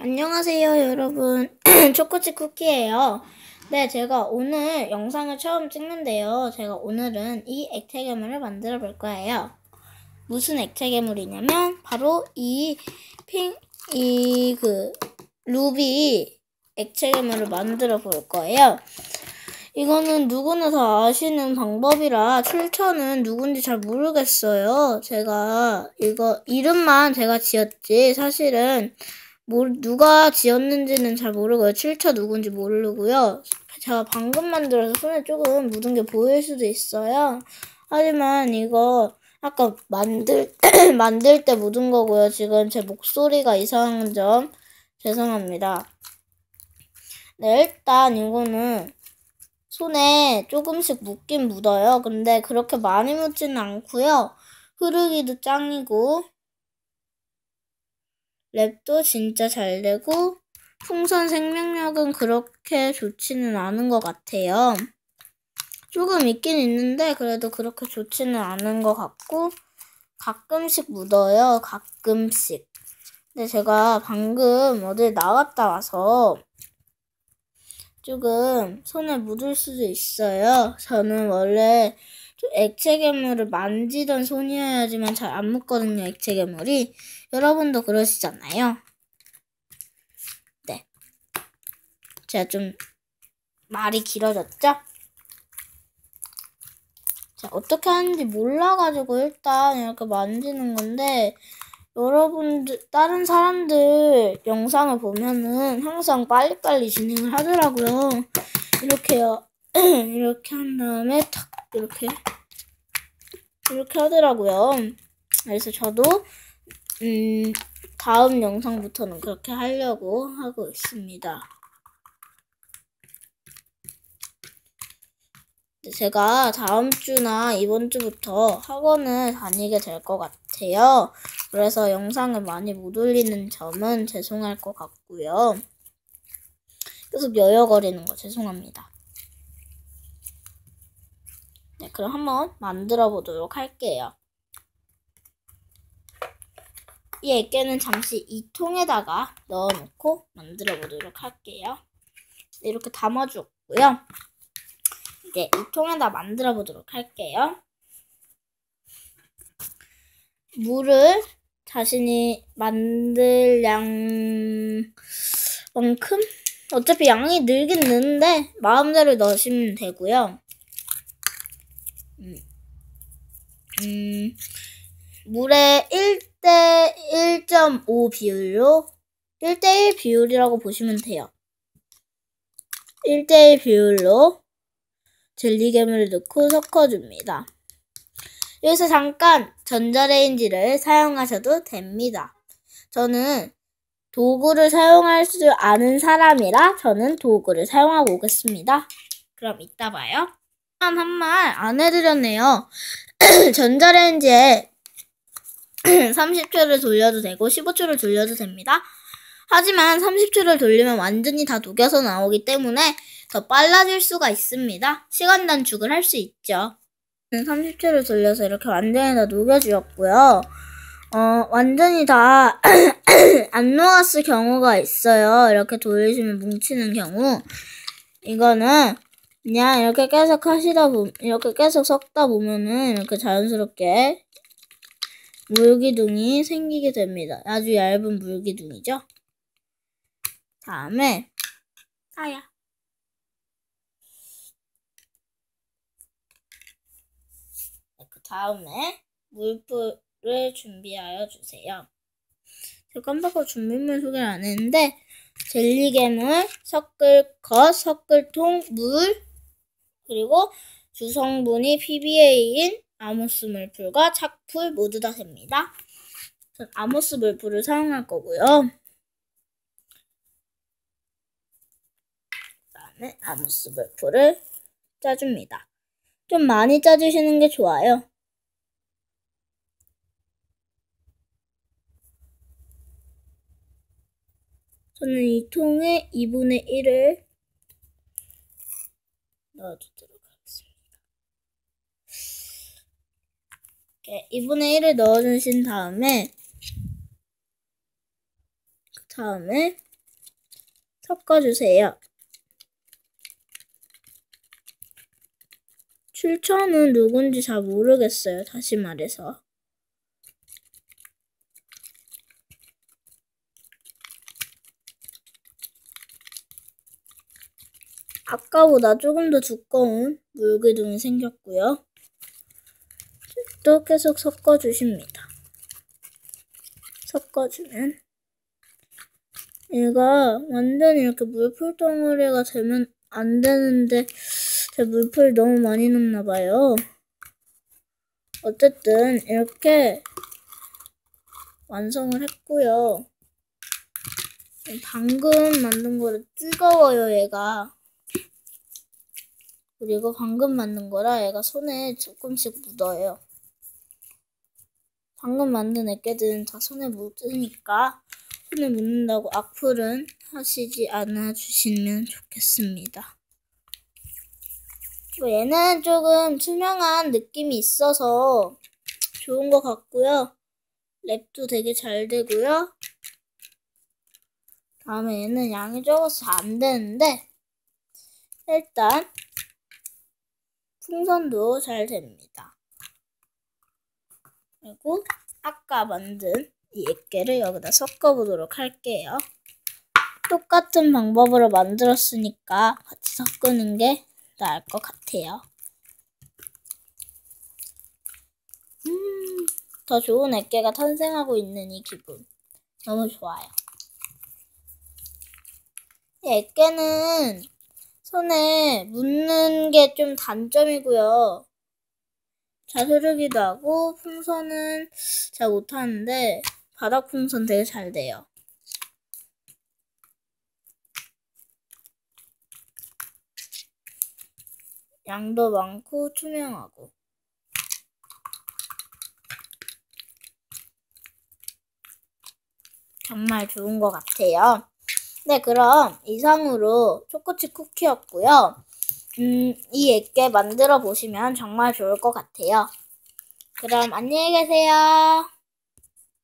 안녕하세요, 여러분. 초코치 쿠키예요. 네, 제가 오늘 영상을 처음 찍는데요. 제가 오늘은 이 액체 괴물을 만들어 볼 거예요. 무슨 액체 괴물이냐면 바로 이 핑, 이 그 루비 액체 괴물을 만들어 볼 거예요. 이거는 누구나 다 아시는 방법이라 출처는 누군지 잘 모르겠어요. 제가 이거 이름만 제가 지었지 사실은 뭐, 누가 지었는지는 잘 모르고요. 출처 누군지 모르고요. 제가 방금 만들어서 손에 조금 묻은 게 보일 수도 있어요. 하지만 이거 아까 만들 만들 때 묻은 거고요. 지금 제 목소리가 이상한 점 죄송합니다. 네, 일단 이거는 손에 조금씩 묻긴 묻어요. 근데 그렇게 많이 묻지는 않고요. 흐르기도 짱이고 랩도 진짜 잘 되고 풍선 생명력은 그렇게 좋지는 않은 것 같아요. 조금 있긴 있는데 그래도 그렇게 좋지는 않은 것 같고 가끔씩 묻어요. 가끔씩. 근데 제가 방금 어디 나갔다 와서 조금 손에 묻을 수도 있어요. 저는 원래 액체 괴물을 만지던 손이어야지만 잘 안 묻거든요. 액체 괴물이. 여러분도 그러시잖아요. 네. 제가 좀 말이 길어졌죠? 자, 어떻게 하는지 몰라가지고 일단 이렇게 만지는 건데, 여러분들, 다른 사람들 영상을 보면은 항상 빨리빨리 진행을 하더라고요. 이렇게요. 이렇게 한 다음에 탁, 이렇게. 이렇게 하더라고요. 그래서 저도 음, 다음 영상부터는 그렇게 하려고 하고 있습니다. 제가 다음 주나 이번 주부터 학원을 다니게 될 것 같아요. 그래서 영상을 많이 못 올리는 점은 죄송할 것 같고요. 계속 여여거리는 거 죄송합니다. 네, 그럼 한번 만들어 보도록 할게요. 이 액계는 잠시 이 통에다가 넣어놓고 만들어 보도록 할게요. 이렇게 담아주었고요. 이제 이 통에다 만들어 보도록 할게요. 물을 자신이 만들 양만큼 어차피 양이 늘긴 느는데 마음대로 넣으시면 되고요. 음, 음 물에 1대 1.5 비율로 1대1 비율이라고 보시면 돼요. 1대1 비율로 젤리괴물을 넣고 섞어줍니다. 여기서 잠깐 전자레인지를 사용하셔도 됩니다. 저는 도구를 사용할 줄 아는 사람이라 저는 도구를 사용하고 오겠습니다. 그럼 이따 봐요. 한 말 안 해드렸네요. 전자레인지에 30초를 돌려도 되고 15초를 돌려도 됩니다. 하지만 30초를 돌리면 완전히 다 녹여서 나오기 때문에 더 빨라질 수가 있습니다. 시간 단축을 할 수 있죠. 30초를 돌려서 이렇게 완전히 다 녹여주었고요. 어, 완전히 다 안 녹았을 경우가 있어요. 이렇게 돌리시면 뭉치는 경우. 이거는 그냥 이렇게 계속 하시다 보면, 이렇게 계속 섞다 보면은 이렇게 자연스럽게 물기둥이 생기게 됩니다. 아주 얇은 물기둥이죠. 다음에. 네, 그 다음에 물풀을 준비하여 주세요. 제가 깜빡하고 준비물 소개를 안 했는데 젤리괴물, 섞을 것, 섞을 통, 물, 그리고 주성분이 PBA인 아모스 물풀과 착풀 모두 다 됩니다. 전 아모스 물풀을 사용할 거고요. 그다음에 아모스 물풀을 짜줍니다. 좀 많이 짜주시는 게 좋아요. 저는 이 통에 2분의 1을 넣어주 도록 2분의 1을 넣어주신 다음에 그 다음에 섞어주세요. 출처는 누군지 잘 모르겠어요. 다시 말해서. 아까보다 조금 더 두꺼운 물기둥이 생겼고요. 또 계속 섞어주십니다. 섞어주면 얘가 완전 이렇게 물풀 덩어리가 되면 안 되는데 제 물풀 너무 많이 넣나 봐요. 어쨌든 이렇게 완성을 했고요. 방금 만든 거를 뜨거워요, 얘가. 그리고 방금 만든 거라 얘가 손에 조금씩 묻어요. 방금 만든 애깨들은 다 손에 묻으니까 손에 묻는다고 악플은 하시지 않아 주시면 좋겠습니다. 얘는 조금 투명한 느낌이 있어서 좋은 것 같고요. 랩도 되게 잘 되고요. 다음에 얘는 양이 적어서 안 되는데 일단 풍선도 잘 됩니다. 그리고 아까 만든 이 액계를 여기다 섞어보도록 할게요. 똑같은 방법으로 만들었으니까 같이 섞는 게 나을 것 같아요. 음, 더 좋은 액계가 탄생하고 있는 이 기분. 너무 좋아요. 이 액계는 손에 묻는 게 좀 단점이고요. 잘 흐르기도 하고 풍선은 잘 못하는데 바닥 풍선 되게 잘 돼요. 양도 많고 투명하고 정말 좋은 것 같아요. 네, 그럼 이상으로 초코칩 쿠키였고요. 음, 이 액게 만들어 보시면 정말 좋을 것 같아요. 그럼 안녕히 계세요.